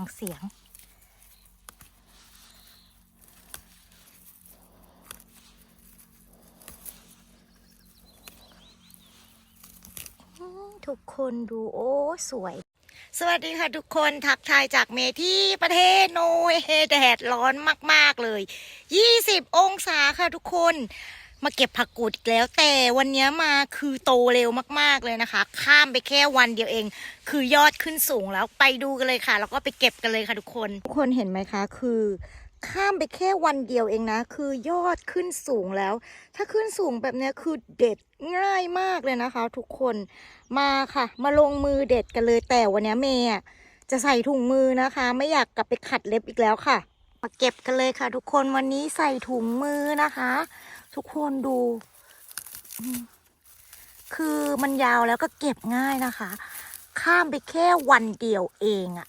งเสียง ทุกคนดูโอ้สวย สวัสดีค่ะทุกคนทักทายจากเมที่ประเทศโนเวย์แดดร้อนมาก ๆ เลย 20 องศาค่ะทุกคน มาเก็บผักกูดอีกแล้ว แต่วันนี้มาคือโตเร็วมากๆเลยนะคะ ข้ามไปแค่วันเดียวเอง คือยอดขึ้นสูงแล้วไปดูกันเลยค่ะ แล้วก็ไปเก็บกันเลยค่ะทุกคน ทุกคนเห็นไหมคะ คือข้ามไปแค่วันเดียวเองนะ คือยอดขึ้นสูงแล้ว ถ้าขึ้นสูงแบบนี้คือเด็ดง่ายมากเลยนะคะ ทุกคนมาค่ะ มาลงมือเด็ดกันเลยแต่วันนี้เมย์จะใส่ถุงมือนะคะ ไม่อยากกลับไปขัดเล็บอีกแล้วค่ะ มาเก็บกันเลยค่ะ ทุกคนวันนี้ใส่ถุงมือนะคะ ทุกคนดู คือมันยาวแล้วก็เก็บง่ายนะคะ ข้ามไปแค่วันเดียวเองอะ่ะ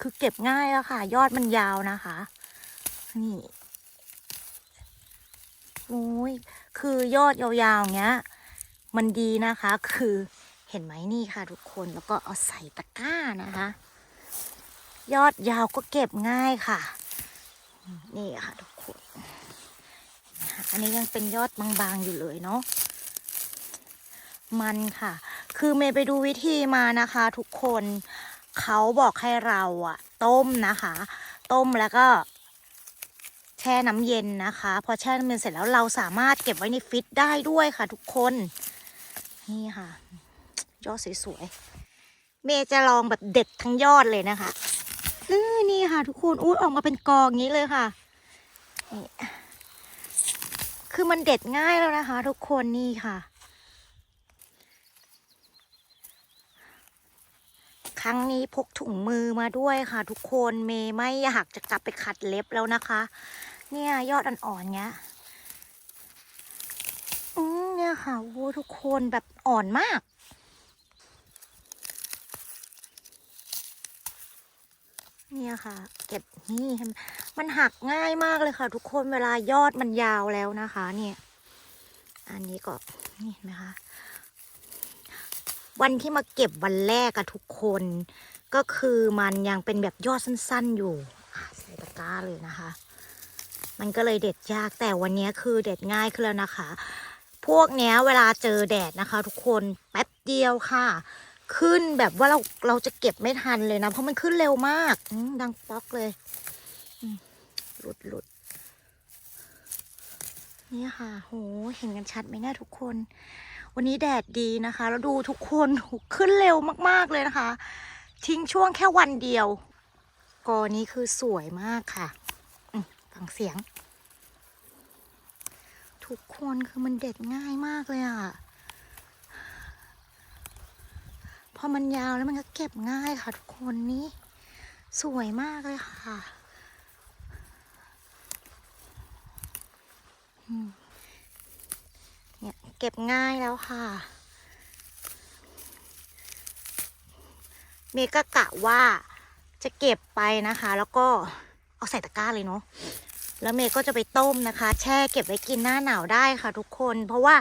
คือเก็บง่ายแล้วค่ะ ยอดมันยาวนะคะ นี่โอ้ยคือยอดยาวๆอย่างเงี้ย มันดีนะคะ คือเห็นไหมนี่ค่ะ ทุกคนแล้วก็เอาใส่ตะกร้านะคะ ยอดยาวก็เก็บง่ายค่ะ นี่ค่ะทุก อันนี้ยังเป็นยอดบางๆอยู่เลยเนาะมันค่ะ คือเมย์ไปดูวิธีมานะคะ ทุกคนเขาบอกให้เราอะต้มนะคะ ต้มแล้วก็แช่น้ำเย็นนะคะ พอแช่น้ำเย็นเสร็จแล้วเราสามารถเก็บไว้ในฟิตได้ด้วยค่ะ ทุกคนนี่ค่ะ ยอดสวยๆเมย์จะลองแบบเด็ดทั้งยอดเลยนะคะเออนี่ค่ะ ทุกคนอุ้ออกมาเป็นกองอย่างนี้เลยค่ะนี่ คือมันเด็ดง่ายแล้วนะคะ ทุกคนนี่ค่ะ ครั้งนี้พกถุงมือมาด้วยค่ะ ทุกคนเมย์ไม่อยากจะกลับไปขัดเล็บแล้วนะคะ เนี่ยยอดอ่อนๆเงี้ยอืมเนี่ยค่ะโอ้ทุกคนแบบอ่อนมาก เนี่ยค่ะ เก็บนี่มันหักง่ายมากเลยค่ะ ทุกคนเวลายอดมันยาวแล้วนะคะ เนี่ย อันนี้ก็นี่เห็นไหมคะวันที่มาเก็บวันแรกอะทุกคน ก็คือมันยังเป็นแบบยอดสั้น ๆ อยู่ใส่ตะกร้าเลยนะคะ มันก็เลยเด็ดยากแต่วันนี้คือเด็ดง่ายขึ้นแล้วนะคะ พวกเนี้ยเวลาเจอแดดนะคะ ทุกคนแป๊บเดียวค่ะ ขึ้นแบบว่าเราเราจะเก็บไม่ทันเลยนะ เพราะมันขึ้นเร็วมากดังป๊อกเลยหลุดหลุดนี่ค่ะโหเห็นกันชัดไหมเนี่ยทุกคน วันนี้แดดดีนะคะ แล้วดูทุกคนขึ้นเร็วมากๆเลยนะคะ ทิ้งช่วงแค่วันเดียว กอนี้คือสวยมากค่ะฟังเสียง ทุกคนคือมันเด็ดง่ายมากเลยอะ่ะ พอมันยาวแล้วมันก็เก็บง่ายค่ะทุกคนนี่สวยมากเลยค่ะเนี่ยเก็บง่ายแล้วค่ะ เมย์ก็กะว่าจะเก็บไปนะคะ แล้วก็เอาใส่ตะกร้าเลยเนาะแล้วเมย์ก็จะไปต้มนะคะ แช่เก็บไว้กินหน้าหนาวได้ค่ะทุกคน เพราะว่า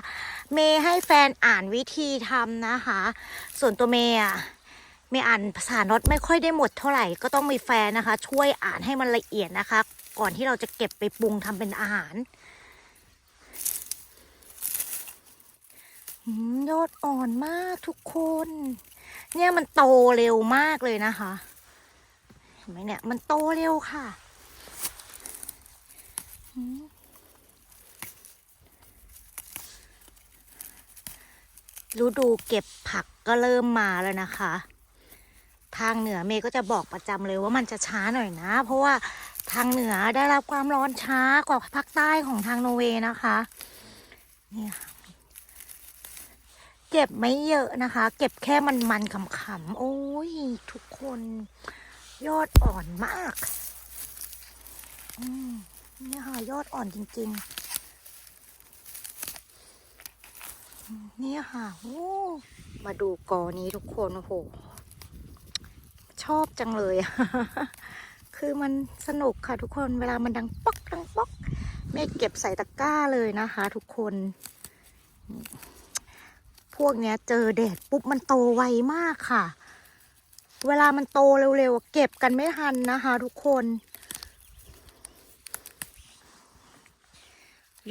เมย์ให้แฟนอ่านวิธีทำนะคะ ส่วนตัวเมย์อะเมย์อ่านภาษาโนตไม่ค่อยได้หมดเท่าไหร่ก็ต้องมีแฟนนะคะ ช่วยอ่านให้มันละเอียดนะคะ ก่อนที่เราจะเก็บไปปรุงทำเป็นอาหารยอดอ่อนมากทุกคน เนี่ยมันโตเร็วมากเลยนะคะเห็นไหมเนี่ยมันโตเร็วค่ะ ฤดูเก็บผักก็เริ่มมาแล้วนะคะ ทางเหนือเมย์ก็จะบอกประจำเลยว่ามันจะช้าหน่อยนะ เพราะว่าทางเหนือได้รับความร้อนช้ากว่าภาคใต้ของทางโนเวย์นะคะนี่ค่ะเก็บไม่เยอะนะคะ เก็บแค่มันมันๆขำๆโอ้ย ทุกคนยอดอ่อนมาก อืมนี่ค่ะยอดอ่อนจริง ๆ นี่ค่ะโอ้มาดูกอนี้ทุกคนโอ้โห ชอบจังเลย คือมันสนุกค่ะทุกคนเวลามันดังป๊อกดังป๊อกเมฆเก็บใส่ตะกร้าเลยนะคะ ทุกคน พวกเนี้ยเจอแดดปุ๊บมันโตไวมากค่ะ เวลามันโตเร็วๆเก็บกันไม่ทันนะคะ ทุกคน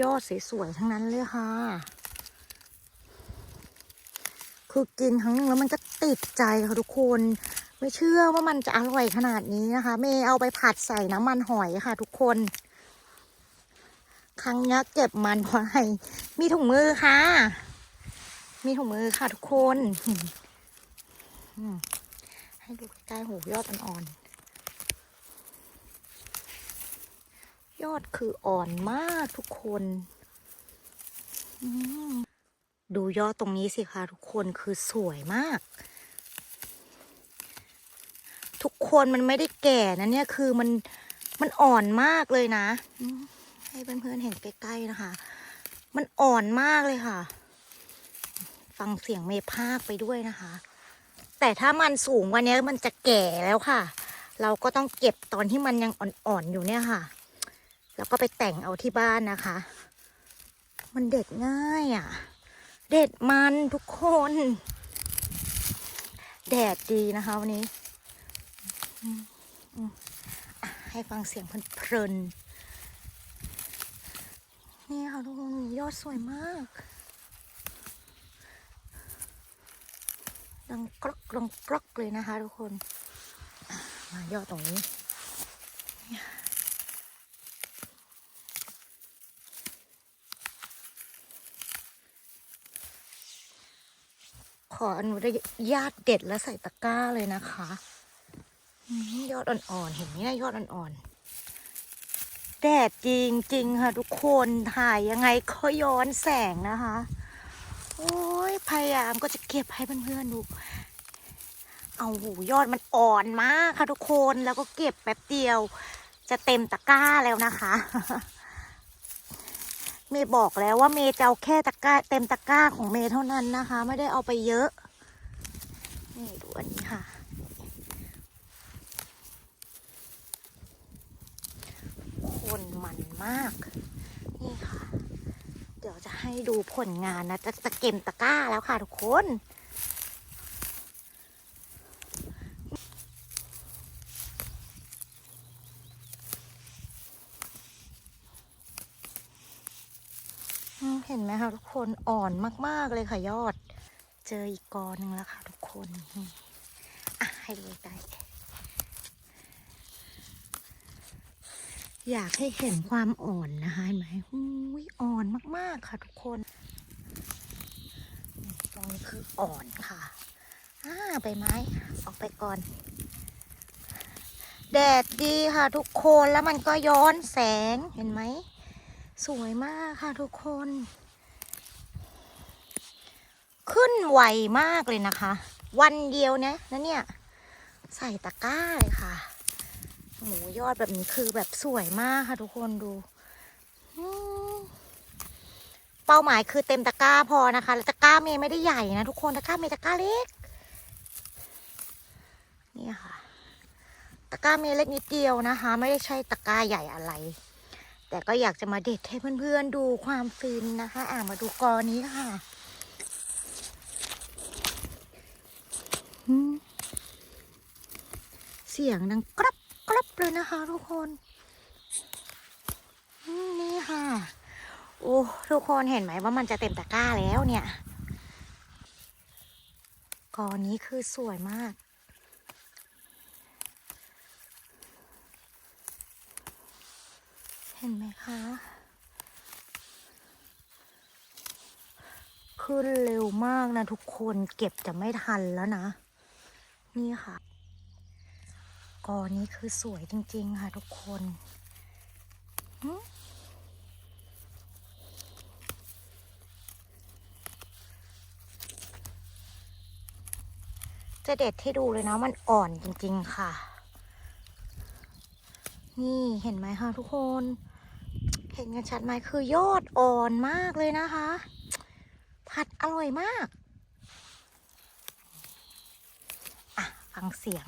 ยอดสวยๆทั้งนั้นเลยค่ะ คือกินครั้งหนึงแล้วมันจะติดใจค่ะทุกคน ไม่เชื่อว่ามันจะอร่อยขนาดนี้นะคะ เมย์เอาไปผัดใส่น้ำมันหอยค่ะ ทุกคน ครั้งนี้เก็บมันเพราะอะไรมีถุงมือค่ะ มีถุงมือค่ะทุกคนให้ดูใกล้หูยอดอ่อนๆยอดคืออ่อนมากทุกคน อืม ดูยอดตรงนี้สิคะทุกคนคือสวยมาก ทุกคนมันไม่ได้แก่นะเนี่ยคือมันมันอ่อนมากเลยนะ ให้เพื่อนๆเห็นใกล้ๆนะคะ มันอ่อนมากเลยค่ะ ฟังเสียงเมภาคไปด้วยนะคะ แต่ถ้ามันสูงกว่านี้มันจะแก่แล้วค่ะ เราก็ต้องเก็บตอนที่มันยังอ่อนๆอยู่เนี่ยค่ะ แล้วก็ไปแต่งเอาที่บ้านนะคะ มันเด็ดง่ายอะ เด็ดมันทุกคน แดดดีนะคะวันนี้ ให้ฟังเสียงเพลินๆนี่ค่ะทุกคนยอดสวยมาก ดังกรอกดังกรอกเลยนะคะทุกคนมายอดตรงนี้ ออนุญาตเด็ดแล้วใส่ตะกร้าเลยนะคะยอดอ่อนๆ เห็นไหมนะยอดอ่อนๆ แดดจริงจริงๆ ค่ะทุกคนถ่ายยังไงก็ย้อนแสงนะคะ โอ้ยพยายามก็จะเก็บให้เพื่อนๆดู เอาหูยอดมันอ่อนมากค่ะทุกคนแล้วก็เก็บแป๊บเดียว จะเต็มตะกร้าแล้วนะคะ เมย์บอกแล้วว่าเมย์จะเอาแค่ตะกร้า เต็มตะกร้าของเมย์เท่านั้นนะคะ ไม่ได้เอาไปเยอะ นี่ดูอันนี้ค่ะ คนมันมาก นี่ค่ะ เดี๋ยวจะให้ดูผลงานนะ จะตะเก็มตะกร้าแล้วค่ะทุกคน อืมเห็นไหมคะทุกคน อ่อนมาก ๆ เลยค่ะยอด เจออีกกอหนึ่งแล้วค่ะทุกคนนี่อะให้ดูใกล้อยากให้เห็นความอ่อนนะคะเห็นไหมอุ้ยอ่อนมาก ๆ ค่ะทุกคนตรงนี้คืออ่อนค่ะอ่าใบไม้ออกไปก่อน แดดดีค่ะทุกคนแล้วมันก็ย้อนแสงเห็นไหม สวยมากค่ะทุกคน ขึ้นไวมากเลยนะคะ วันเดียวเนี่ยนะเนี่ย ใส่ตะกร้าเลยค่ะ หมูยอดแบบนี้คือแบบสวยมากค่ะทุกคนดู เป้าหมายคือเต็มตะกร้าพอนะคะ แล้วตะกร้าเมย์ไม่ได้ใหญ่นะทุกคนตะกร้าเมย์ตะกร้าเล็ก นี่ค่ะ ตะกร้าเมย์เล็กนิดเดียวนะคะ ไม่ได้ใช่ตะกร้าใหญ่อะไร แต่ก็อยากจะมาเด็ดให้เพื่อนๆดูความฟินนะคะ อ่ามาดูกอนี้ค่ะอืมเสียงดังกรับกรับเลยนะคะทุกคนนี่ค่ะ โอ้ทุกคนเห็นไหมว่ามันจะเต็มตะกร้าแล้วเนี่ยกอนี้คือสวยมากเห็นไหมคะ ขึ้นเร็วมากนะทุกคนเก็บจะไม่ทันแล้วนะ นี่ค่ะ กอนี้คือสวยจริง ๆ ค่ะทุกคนจะเด็ดให้ดูเลยนะมันอ่อนจริง ๆ ค่ะ นี่เห็นไหมคะทุกคน เห็นกันชัดไหมคือยอดอ่อนมากเลยนะคะ ผัดอร่อยมาก อะ ฟังเสียง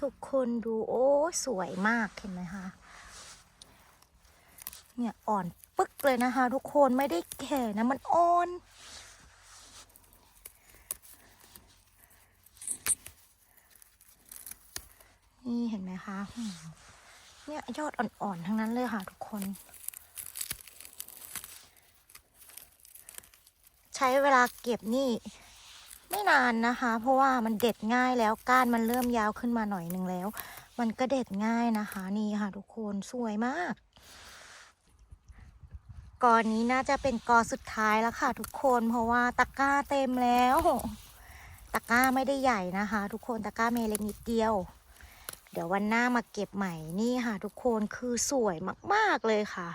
ทุกคนดูโอ้สวยมากเห็นไหมคะเนี่ยอ่อนปึ๊กเลยนะคะ ทุกคนไม่ได้แก่นะมันอ่อนนี่เห็นไหมคะเนี่ยยอดอ่อนๆทั้งนั้นเลยค่ะ ทุกคน ใช้เวลาเก็บนี่ ไม่นานนะคะ เพราะว่ามันเด็ดง่ายแล้วก้านมันเริ่มยาวขึ้นมาหน่อยหนึ่งแล้ว มันก็เด็ดง่ายนะคะ นี่ค่ะทุกคนสวยมากกอนี้น่าจะเป็นกอสุดท้ายแล้วค่ะ ทุกคนเพราะว่าตะกร้าเต็มแล้วตะกร้าไม่ได้ใหญ่นะคะ ทุกคนตะกร้าเมเล็กนิดเดียว เดี๋ยววันหน้ามาเก็บใหม่นี่ค่ะ ทุกคนคือสวยมาก ๆเลยค่ะ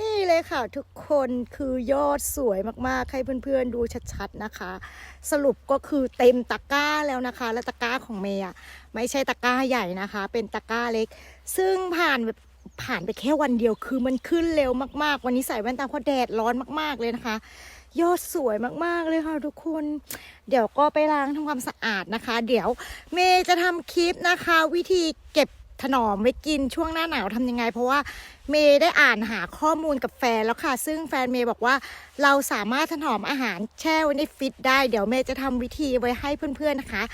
นี่เลยค่ะทุกคนคือยอดสวยมากๆ ให้เพื่อนๆดูชัดๆนะคะ สรุปก็คือเต็มตะกร้าแล้วนะคะ และตะกร้าของเมย์อะไม่ใช่ตะกร้าใหญ่นะคะ เป็นตะกร้าเล็ก ซึ่งผ่านแบบผ่านไปแค่วันเดียวคือมันขึ้นเร็วมากๆ วันนี้ใส่แว่นตาเพราะแดดร้อนมากๆเลยนะคะ ยอดสวยมากๆเลยค่ะทุกคน เดี๋ยวก็ไปล้างทำความสะอาดนะคะ เดี๋ยวเมย์จะทำคลิปนะคะ วิธีเก็บ ถนอมไว้กินช่วงหน้าหนาวทำยังไง เพราะว่าเมย์ได้อ่านหาข้อมูลกับแฟนแล้วค่ะ ซึ่งแฟนเมย์บอกว่าเราสามารถถนอมอาหารแช่ไว้ในฟิตได้ เดี๋ยวเมย์จะทำวิธีไว้ให้เพื่อนๆนะคะ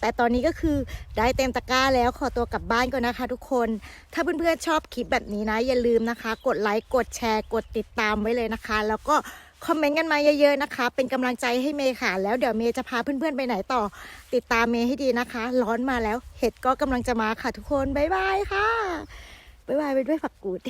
แต่ตอนนี้ก็คือได้เต็มตะกร้าแล้วขอตัวกลับบ้านก่อนนะคะ ทุกคน ถ้าเพื่อนๆชอบคลิปแบบนี้นะอย่าลืมนะคะ กดไลค์กดแชร์ กดติดตามไว้เลยนะคะ แล้วก็ คอมเมนต์กันมาเยอะๆนะคะ เป็นกำลังใจให้เมย์ค่ะ แล้วเดี๋ยวเมย์จะพาเพื่อนๆไปไหนต่อ ติดตามเมย์ให้ดีนะคะ ร้อนมาแล้วเห็ดก็กำลังจะมาค่ะทุกคน บ๊ายบายค่ะ บ๊ายบายไปด้วยฝักกูด